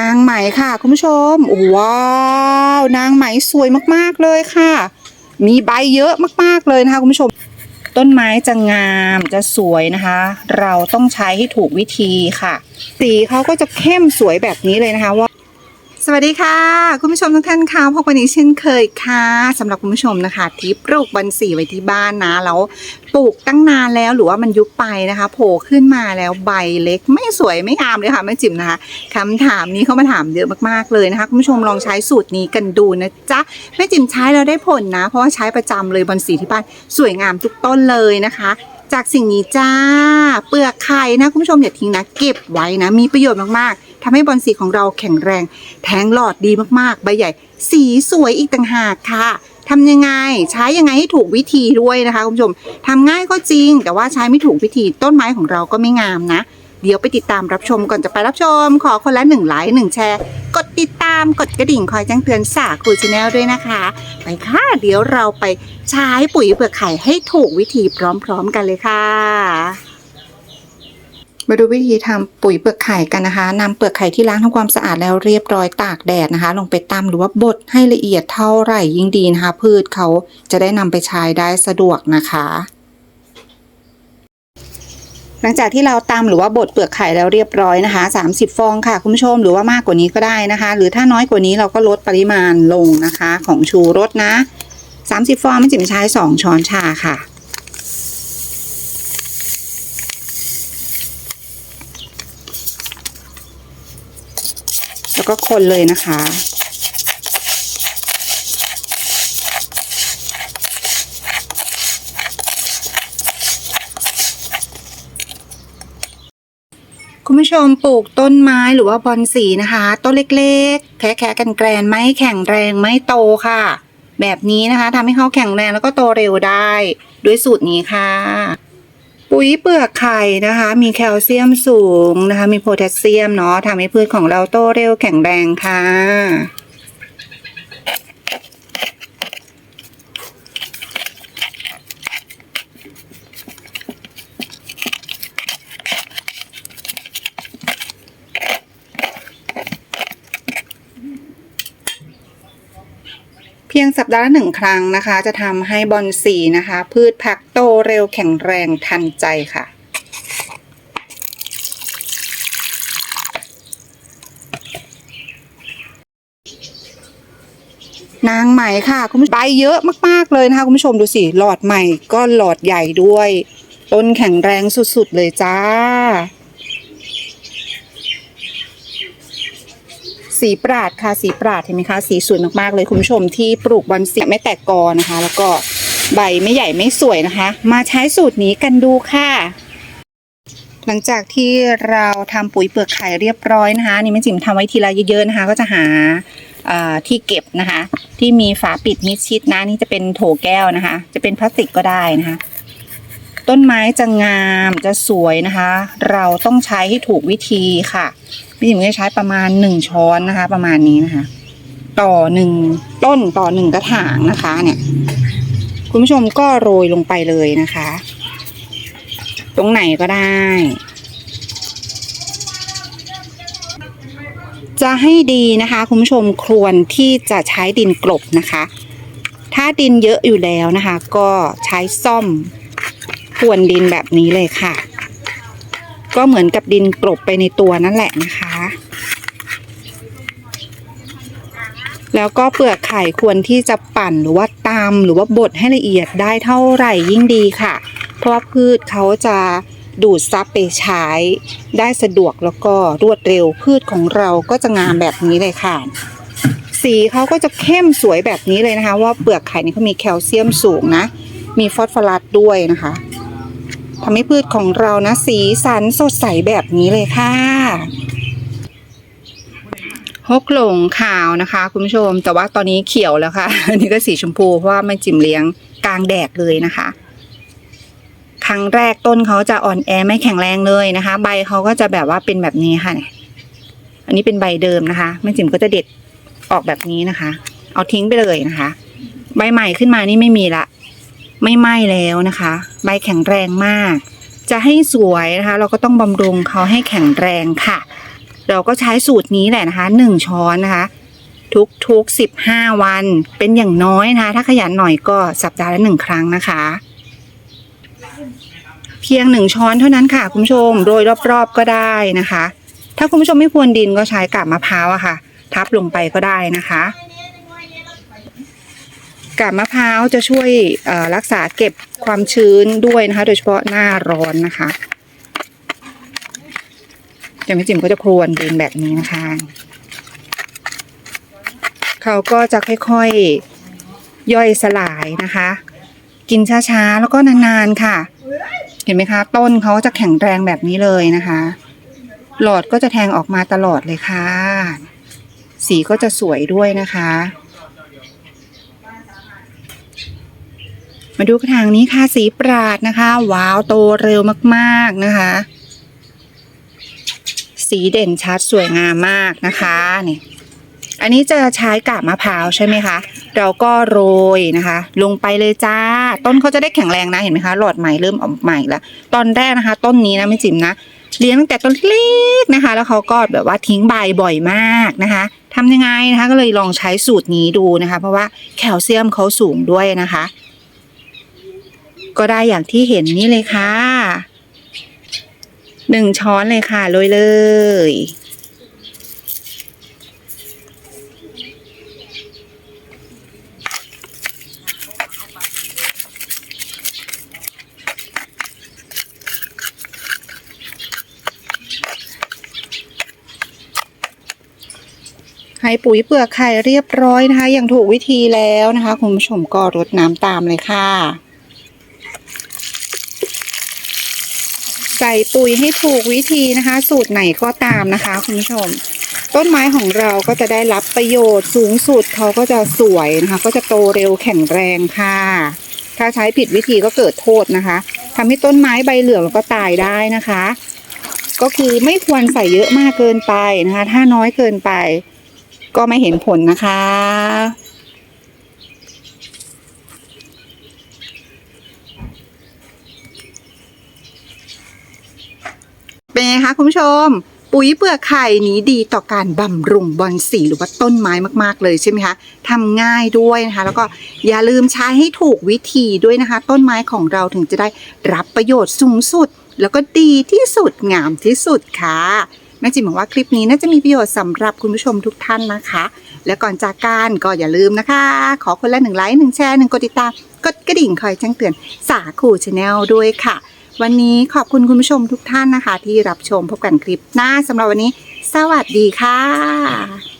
นางไหมค่ะ คุณผู้ชมว้าวนางไหมสวยมากๆเลยค่ะ มีใบเยอะมากๆเลยนะคะคุณผู้ชม ต้นไม้จะงามจะสวยนะคะ เราต้องใช้ให้ถูกวิธีค่ะ สีเขาก็จะเข้มสวยแบบนี้เลยนะคะว่า สวัสดีค่ะ คุณผู้ชมทุกท่านค่ะพบกันอีกเช่นเคยค่ะสำหรับคุณผู้ชมนะคะ ที่ปลูกบันสีไว้ที่บ้านนะ แล้วปลูกตั้งนานแล้วหรือว่ามันยุบไปนะคะ โผล่ขึ้นมาแล้วใบเล็ก ไม่สวยไม่งามเลยค่ะแม่จิ๋มนะคะคำถามนี้เขามาถามเยอะมากๆเลยนะคะ คุณผู้ชมลองใช้สูตรนี้กันดูนะจ๊ะแม่จิ๋มใช้แล้วได้ผลนะ เพราะว่าใช้ประจำเลยบอนสีที่บ้านสวยงามทุกต้นเลยนะคะจากสิ่งนี้จ้า เปลือกไข่นะคุณผู้ชมอย่าทิ้งนะ เก็บไว้นะ มีประโยชน์มากๆ ทำให้บอลสีของเราแข็งแรง แทงหลอดดีมากๆ ใบใหญ่ สีสวยอีกต่างหากค่ะทำยังไงใช้ยังไงให้ถูกวิธีด้วยนะคะคุณผู้ชมทำง่ายก็จริง แต่ว่าใช้ไม่ถูกวิธีต้นไม้ของเราก็ไม่งามนะ เดี๋ยวไปติดตามรับชมก่อนจะไปรับชม ขอคนละหนึ่งไลค์หนึ่งแชร์ กดติดตามกดกระดิ่งคอยแจ้งเตือนสาคูชาแนลด้วยนะคะ ไปค่ะ เดี๋ยวเราไปใช้ปุ๋ยเปลือกไข่ให้ถูกวิธีพร้อม ๆ กันเลยค่ะ มาดูวิธีทำปุ๋ยเปลือกไข่กันนะคะนำเปลือกไข่ที่ล้างทำความสะอาดแล้วเรียบร้อยตากแดดนะคะ ลงไปตำหรือว่าบดให้ละเอียดเท่าไหร่ยิ่งดีนะคะ พืชเขาจะได้นำไปใช้ได้สะดวกนะคะ หลังจากที่เราตำหรือว่าบดเปลือกไข่แล้วเรียบร้อยนะคะ 30 ฟองค่ะคุณผู้ชมหรือว่ามากกว่านี้ก็ได้นะคะ หรือถ้าน้อยกว่านี้เราก็ลดปริมาณลงนะคะ ของชูรสนะ 30 ฟองไม่จิมใช้ 2 ช้อนชาค่ะ แล้วก็คนเลยนะคะ คุณผู้ชมปลูกต้นไม้หรือว่าบอนสีนะคะ ต้นเล็กๆ แค่แค่กันแกรนไม่แข็งแรงไม่โตค่ะ แบบนี้นะคะทำให้เขาแข็งแรงแล้วก็โตเร็วได้ ด้วยสูตรนี้ค่ะ ปุ๋ยเปลือกไข่นะคะ มีแคลเซียมสูงนะคะ มีโพแทสเซียมเนาะทำให้พืชของเราโตเร็วแข็งแรงค่ะ พียงสัปดาห์ละหนึ่งครั้งนะคะ จะทำให้บอนสีนะคะ พืชผักโตเร็วแข็งแรงทันใจค่ะ นางไหม่ค่ะ คุณผู้ชมใบเยอะมาก ๆ เลยนะคะ คุณผู้ชมดูสิ หลอดใหม่ก็หลอดใหญ่ด้วย ต้นแข็งแรงสุด ๆ เลยจ้า สีปราดค่ะสีปราดเห็นไหมคะสีสวยมากๆเลยคุณผู้ชมที่ปลูกบอนสีไม่แตกกอนะคะ แล้วก็ใบไม่ใหญ่ไม่สวยนะคะ มาใช้สูตรนี้กันดูค่ะ หลังจากที่เราทำปุ๋ยเปลือกไข่เรียบร้อยนะคะนี่แม่จิ๋มทำไว้ทีละเยอะๆนะคะ ก็จะหาที่เก็บนะคะ ที่มีฝาปิดมิดชิดนะนี่จะเป็นโถแก้วนะคะ จะเป็นพลาสติกก็ได้นะคะ ต้นไม้จะงามจะสวยนะคะ เราต้องใช้ให้ถูกวิธีค่ะพี่จิ๋มจะใช้ประมาณหนึ่งช้อนนะคะ ประมาณนี้นะคะ ต่อหนึ่งต้นต่อหนึ่งกระถางนะคะ เนี่ย คุณผู้ชมก็โรยลงไปเลยนะคะ ตรงไหนก็ได้ จะให้ดีนะคะ คุณผู้ชมควรที่จะใช้ดินกลบนะคะ ถ้าดินเยอะอยู่แล้วนะคะ ก็ใช้ซ่อมพรวนดินแบบนี้เลยค่ะ ก็เหมือนกับดินกลบไปในตัวนั่นแหละนะคะ แล้วก็เปลือกไข่ควรที่จะปั่นหรือว่าตำหรือว่าบดให้ละเอียดได้เท่าไหร่ยิ่งดีค่ะ เพราะว่าพืชเขาจะดูดซับไปใช้ได้สะดวกแล้วก็รวดเร็วพืชของเราก็จะงามแบบนี้เลยค่ะ สีเขาก็จะเข้มสวยแบบนี้เลยนะคะ ว่าเปลือกไข่นี่เขามีแคลเซียมสูงนะ มีฟอสฟอรัสด้วยนะคะ ทำให้พืชของเรานะสีสันสดใสแบบนี้เลยค่ะฮกหลงขาวนะคะ คุณผู้ชม แต่ว่าตอนนี้เขียวแล้วค่ะ อันนี้ก็สีชมพูเพราะว่าไม่จิ่มเลี้ยงกลางแดดเลยนะคะ ครั้งแรกต้นเขาจะอ่อนแอไม่แข็งแรงเลยนะคะ ใบเขาก็จะแบบว่าเป็นแบบนี้ค่ะนี่ยอันนี้เป็นใบเดิมนะคะแม่จิ๋มก็จะเด็ดออกแบบนี้นะคะ เอาทิ้งไปเลยนะคะ ใบใหม่ขึ้นมานี่ไม่มีละ ไม่ไหม้แล้วนะคะ ใบแข็งแรงมาก จะให้สวยนะคะ เราก็ต้องบำรุงเขาให้แข็งแรงค่ะ เราก็ใช้สูตรนี้แหละนะคะหนึ่งช้อนนะคะ ทุกทุกสิบห้าวันเป็นอย่างน้อยนะคะ ถ้าขยันหน่อยก็สัปดาห์ละหนึ่งครั้งนะคะ เพียงหนึ่งช้อนเท่านั้นค่ะ คุณผู้ชมโรยรอบๆก็ได้นะคะ ถ้าคุณผู้ชมไม่พรวนดินก็ใช้กาบมะพร้าวอะค่ะ ทับลงไปก็ได้นะคะ กาบมะพร้าวจะช่วยรักษาเก็บความชื้นด้วยนะคะ โดยเฉพาะหน้าร้อนนะคะจะไม่จิ๋มก็จะพรวนดินแบบนี้นะคะ เขาก็จะค่อยๆย่อยสลายนะคะ กินช้าๆ แล้วก็นานๆค่ะ เห็นไหมคะ ต้นเขาจะแข็งแรงแบบนี้เลยนะคะ หลอดก็จะแทงออกมาตลอดเลยค่ะ สีก็จะสวยด้วยนะคะ มาดูกระถางนี้ค่ะสีปราดนะคะ ว้าวโตเร็วมากๆนะคะ สีเด่นชัดสวยงามมากนะคะนี่อันนี้จะใช้กาบมะพร้าวใช่ไหมคะ เราก็โรยนะคะ ลงไปเลยจ้า ต้นเขาจะได้แข็งแรงนะเห็นไหมคะหลอดใหม่เริ่มออกใหม่แล้วตอนแรกนะคะ ต้นนี้นะไม่จิ๋มนะเลี้ยงตั้งแต่ต้นเล็กนะคะ แล้วเขาก็แบบว่าทิ้งใบบ่อยมากนะคะทำยังไงนะคะ ก็เลยลองใช้สูตรนี้ดูนะคะ เพราะว่าแคลเซียมเขาสูงด้วยนะคะ ก็ได้อย่างที่เห็นนี่เลยค่ะหนึ่งช้อนเลยค่ะโรยเลย ให้ปุ๋ยเปลือกไข่เรียบร้อยนะคะ อย่างถูกวิธีแล้วนะคะ คุณผู้ชมก็รดน้ำตามเลยค่ะ ใส่ปุ๋ยให้ถูกวิธีนะคะ สูตรไหนก็ตามนะคะคุณผู้ชม ต้นไม้ของเราก็จะได้รับประโยชน์สูงสุดเขาก็จะสวยนะคะ ก็จะโตเร็วแข็งแรงค่ะ ถ้าใช้ผิดวิธีก็เกิดโทษนะคะทำให้ต้นไม้ใบเหลืองแล้วก็ตายได้นะคะ ก็คือไม่ควรใส่เยอะมากเกินไปนะคะ ถ้าน้อยเกินไป ก็ไม่เห็นผลนะคะ นไงคะคุณผู้ชม ปุ๋ยเปลือกไข่นี้ดีต่อการบำรุงบอนสีหรือว่าต้นไม้มากๆเลยใช่ไหมคะทำง่ายด้วยนะคะ แล้วก็อย่าลืมใช้ให้ถูกวิธีด้วยนะคะ ต้นไม้ของเราถึงจะได้รับประโยชน์สูงสุด แล้วก็ดีที่สุดงามที่สุดค่ะแม่จิมบอกว่าคลิปนี้น่าจะมีประโยชน์สำหรับคุณผู้ชมทุกท่านนะคะ และก่อนจากการก็อย่าลืมนะคะ ขอคนละหนึ่งไลค์หนึ่งแชร์หนึ่งกดติดตามกดกระดิ่งคอยแจ้งเตือนสาคูชาแนลด้วยค่ะ วันนี้ขอบคุณคุณผู้ชมทุกท่านนะคะ ที่รับชมพบกันคลิปหน้าสำหรับวันนี้ สวัสดีค่ะ